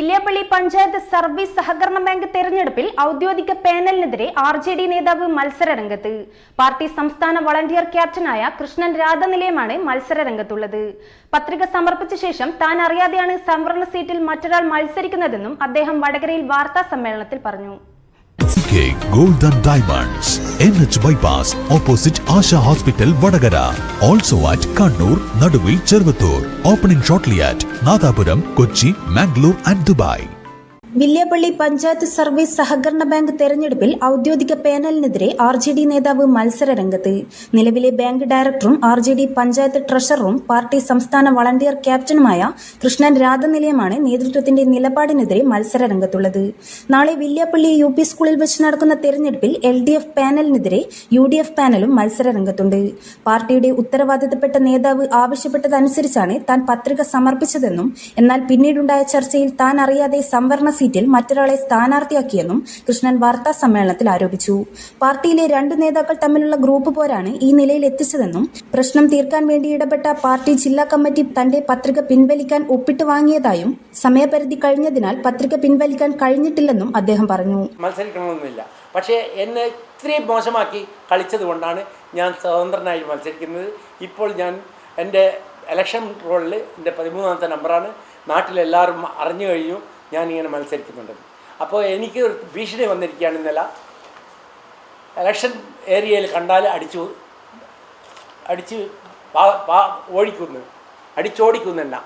Villiappally panchayat service സഹകരണ bank തെരഞ്ഞെടുപ്പിൽ ഔദ്യോഗിക പാനലിനെതിരെ ആർ ജെ ഡി നേതാവ് മത്സരരംഗത്ത് പാർട്ടി സംസ്ഥാന വളണ്ടിയർ ക്യാപ്റ്റനായ കൃഷ്ണൻ രാധനിലയമാണ് മത്സരരംഗത്തുള്ളത് പത്രിക സമർപ്പിച്ച ശേഷം താൻ അറിയാതെയാണ് സംവരണ സീറ്റിൽ മറ്റൊരാൾ മത്സരിക്കുന്നതെന്നും അദ്ദേഹം വടകരയിൽ വാർത്താ സമ്മേളനത്തിൽ പറഞ്ഞു K Gold and Diamonds, NH Bypass, opposite Asha Hospital, Vadagara. Also at Kannur, Naduvil, Chervattur. Opening shortly at Nathapuram, Kochi, Mangalore and Dubai. Villiappally panchayat service സഹകരണ ബാങ്ക് തെരഞ്ഞെടുപ്പിൽ ഔദ്യോഗിക പാനലിനെതിരെ ആർ ജെ ഡി നേതാവ് മത്സരരംഗത്ത് നിലവിലെ ബാങ്ക് ഡയറക്ടറും R J D panchayat ട്രഷററും party സംസ്ഥാന volunteer ക്യാപ്റ്റനുമായ കൃഷ്ണൻ രാധനിലയമാണ് നേതൃത്വത്തിന്റെ നിലപാടിനെതിരെ മത്സരരംഗത്തുള്ളത് രംഗത്തുള്ളത് നാളെ വില്യപ്പള്ളി യു പി സ്കൂളിൽ വെച്ച് നടക്കുന്ന തെരഞ്ഞെടുപ്പിൽ എൽ ഡി എഫ് പാനലിനെതിരെ യു ഡി എഫ് പാനലും മത്സരരംഗത്തുണ്ട് രംഗത്തുണ്ട് പാർട്ടിയുടെ ഉത്തരവാദിത്തപ്പെട്ട നേതാവ് ആവശ്യപ്പെട്ടതനുസരിച്ചാണ് താൻ പത്രിക സമർപ്പിച്ചതെന്നും എന്നാൽ പിന്നീടുണ്ടായ ചർച്ചയിൽ താൻ അറിയാതെ സംവരണ സീറ്റിൽ മറ്റൊരാളെ സ്ഥാനാർത്ഥിയാക്കിയെന്നും കൃഷ്ണൻ വാർത്താ സമ്മേളനത്തിൽ ആരോപിച്ചു പാർട്ടിയിലെ രണ്ട് നേതാക്കൾ തമ്മിലുള്ള ഗ്രൂപ്പ് പോരാണ് ഈ നിലയിൽ എത്തിച്ചതെന്നും പ്രശ്നം തീർക്കാൻ വേണ്ടി ഇടപെട്ട പാർട്ടി ജില്ലാ കമ്മിറ്റി തന്റെ പത്രിക പിൻവലിക്കാൻ ഒപ്പിട്ട് വാങ്ങിയതായും സമയപരിധി കഴിഞ്ഞതിനാൽ പത്രിക പിൻവലിക്കാൻ കഴിഞ്ഞിട്ടില്ലെന്നും അദ്ദേഹം പറഞ്ഞു മത്സരിക്കണമൊന്നുമില്ല പക്ഷേ എന്നെ ഇത്രയും മോശമാക്കി കളിച്ചത് കൊണ്ടാണ് ഞാൻ സ്വതന്ത്രനായി മത്സരിക്കുന്നത് ഇപ്പോൾ ഞാൻ എൻ്റെ ഇലക്ഷൻ റോളിൽ എൻ്റെ പതിമൂന്നാമത്തെ നമ്പറാണ് നാട്ടിലെല്ലാവരും അറിഞ്ഞു കഴിഞ്ഞു ഞാൻ ഇങ്ങനെ മത്സരിക്കുന്നുണ്ട് അപ്പോൾ എനിക്ക് ഭീഷണി വന്നിരിക്കുകയാണ് ഇന്നലെ ഇലക്ഷൻ ഏരിയയിൽ കണ്ടാൽ അടിച്ചു അടിച്ച് ഓടിക്കുന്നു അടിച്ചോടിക്കുന്നല്ല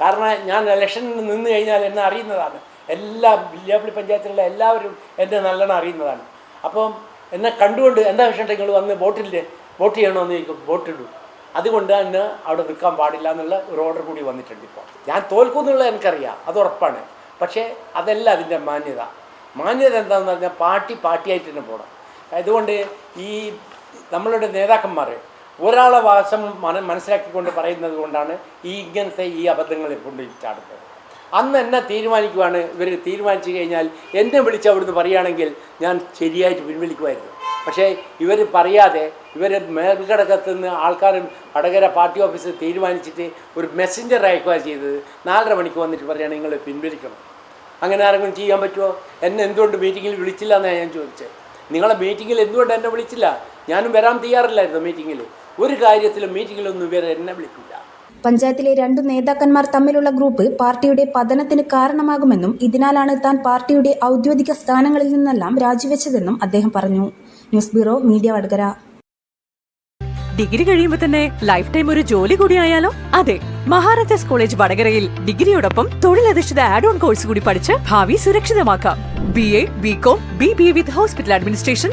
കാരണം ഞാൻ ഇലക്ഷനിൽ നിന്ന് കഴിഞ്ഞാൽ എന്നെ അറിയുന്നതാണ് എല്ലാ വില്യാപ്പള്ളി പഞ്ചായത്തിലുള്ള എല്ലാവരും എന്നെ നല്ലോണം അറിയുന്നതാണ് അപ്പം എന്നെ കണ്ടുകൊണ്ട് എന്താ വിഷയം നിങ്ങൾ വന്ന് ബോട്ടിൽ വോട്ട് ചെയ്യണമെന്ന് ചോദിക്കും വോട്ടിടൂ അതുകൊണ്ട് തന്നെ അവിടെ നിൽക്കാൻ പാടില്ല എന്നുള്ള ഒരു ഓർഡർ കൂടി വന്നിട്ടുണ്ട് ഇപ്പോൾ ഞാൻ തോൽക്കുമെന്നുള്ള എനിക്കറിയാം അത് ഉറപ്പാണ് പക്ഷേ അതല്ല അതിൻ്റെ മാന്യത മാന്യത എന്താണെന്ന് പറഞ്ഞാൽ പാർട്ടി പാർട്ടിയായിട്ട് തന്നെ പോകണം അതുകൊണ്ട് ഈ നമ്മളുടെ നേതാക്കന്മാർ ഒരാളെ വാസം മന മനസ്സിലാക്കിക്കൊണ്ട് പറയുന്നത് കൊണ്ടാണ് ഈ ഇങ്ങനത്തെ ഈ അബദ്ധങ്ങൾ കൊണ്ട് ചാടുന്നത് അന്ന് എന്നെ തീരുമാനിക്കുവാണ് ഇവർ തീരുമാനിച്ചു കഴിഞ്ഞാൽ എന്നെ വിളിച്ച് അവിടുന്ന് പറയുകയാണെങ്കിൽ ഞാൻ ശരിയായിട്ട് പിൻവലിക്കുമായിരുന്നു പക്ഷേ ഇവർ പറയാതെ ഇവർ മേൽക്കടക്കത്ത് നിന്ന് ആൾക്കാർ വടകര പാർട്ടി ഓഫീസ് തീരുമാനിച്ചിട്ട് ഒരു മെസ്സഞ്ചർ അയക്കുക ചെയ്തത് നാലര മണിക്ക് വന്നിട്ട് പറയുകയാണ് നിങ്ങൾ പിൻവലിക്കണം അങ്ങനെ ആരെങ്കിലും ചെയ്യാൻ പറ്റുമോ എന്നെ എന്തുകൊണ്ട് മീറ്റിങ്ങിൽ വിളിച്ചില്ല എന്നാണ് ഞാൻ ചോദിച്ചത് നിങ്ങളെ മീറ്റിങ്ങിൽ എന്തുകൊണ്ട് എന്നെ വിളിച്ചില്ല ഞാനും വരാൻ തയ്യാറില്ലായിരുന്നു മീറ്റിങ്ങിൽ ഒരു കാര്യത്തിലും മീറ്റിങ്ങിലൊന്നും ഇവരെ എന്നെ വിളിക്കില്ല പഞ്ചായത്തിലെ രണ്ടു നേതാക്കന്മാർ തമ്മിലുള്ള ഗ്രൂപ്പ് പാർട്ടിയുടെ പതനത്തിന് കാരണമാകുമെന്നും ഇതിനാലാണ് താൻ പാർട്ടിയുടെ ഔദ്യോഗിക സ്ഥാനങ്ങളിൽ നിന്നെല്ലാം രാജിവെച്ചതെന്നും അദ്ദേഹം പറഞ്ഞു news bureau media Vadakara degree കഴിയുമ്പോൾ തന്നെ ലൈഫ് ടൈം ഒരു ജോലി കൂടി ആയാലോ അതെ മഹാരാജാസ് കോളേജ് വടകരയിൽ ഡിഗ്രിയോടൊപ്പം തൊഴിലധിഷ്ഠിത ആഡ് ഓൺ കോഴ്സ് കൂടി പഠിച്ച് ഭാവി സുരക്ഷിതമാക്കാം B A B com B B with hospital administration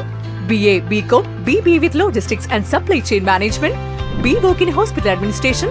B A B com B B with logistics and supply chain management B voc in hospital administration